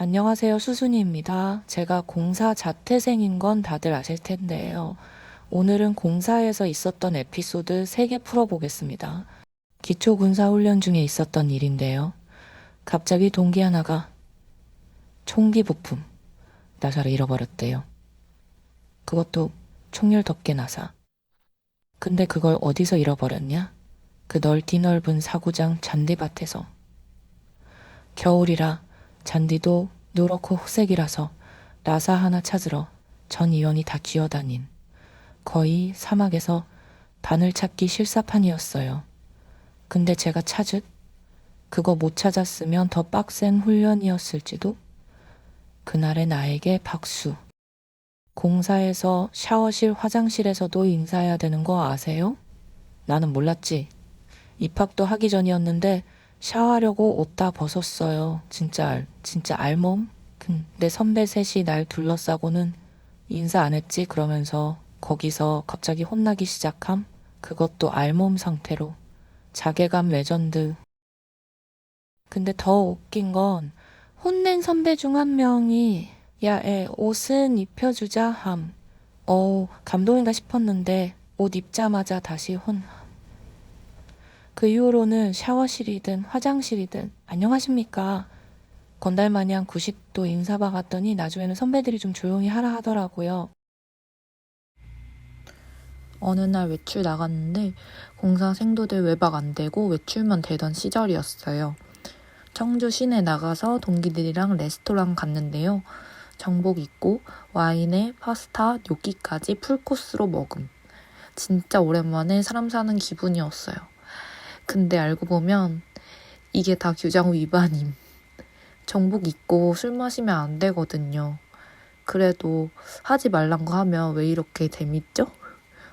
안녕하세요. 수순이입니다. 제가 공사 자퇴생인 건 다들 아실 텐데요. 오늘은 공사에서 있었던 에피소드 3개 풀어보겠습니다. 기초 군사 훈련 중에 있었던 일인데요. 갑자기 동기 하나가 총기 부품, 나사를 잃어버렸대요. 그것도 총열 덮개 나사. 근데 그걸 어디서 잃어버렸냐? 그 넓디 넓은 사구장 잔디밭에서. 겨울이라 잔디도 누렇고 호색이라서 나사 하나 찾으러 전 의원이 다 기어다닌 거의 사막에서 바늘 찾기 실사판이었어요. 근데 제가 찾은 그거 못 찾았으면 더 빡센 훈련이었을지도 그날의 나에게 박수. 공사에서 샤워실 화장실에서도 인사해야 되는 거 아세요? 나는 몰랐지. 입학도 하기 전이었는데 샤워하려고 옷 다 벗었어요. 진짜 알, 진짜 알몸? 근데 선배 셋이 날 둘러싸고는 인사 안 했지 그러면서 거기서 갑자기 혼나기 시작함? 그것도 알몸 상태로. 자괴감 레전드. 근데 더 웃긴 건 혼낸 선배 중 한 명이 야, 애 옷은 입혀주자 함. 어우, 감동인가 싶었는데 옷 입자마자 다시 혼. 그 이후로는 샤워실이든 화장실이든 안녕하십니까. 건달 마냥 90도 인사 박았더니 나중에는 선배들이 좀 조용히 하라 하더라고요. 어느 날 외출 나갔는데 공사 생도들 외박 안 되고 외출만 되던 시절이었어요. 청주 시내 나가서 동기들이랑 레스토랑 갔는데요. 정복 입고 와인에 파스타, 뇨끼까지 풀코스로 먹음. 진짜 오랜만에 사람 사는 기분이었어요. 근데 알고 보면 이게 다 규정 위반임. 정복 입고 술 마시면 안 되거든요. 그래도 하지 말란 거 하면 왜 이렇게 재밌죠?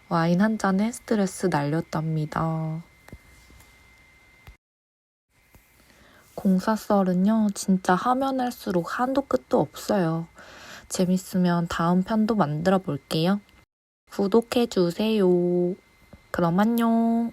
와인 한 잔에 스트레스 날렸답니다. 공사 썰은요, 진짜 하면 할수록 한도 끝도 없어요. 재밌으면 다음 편도 만들어 볼게요. 구독해 주세요. 그럼 안녕.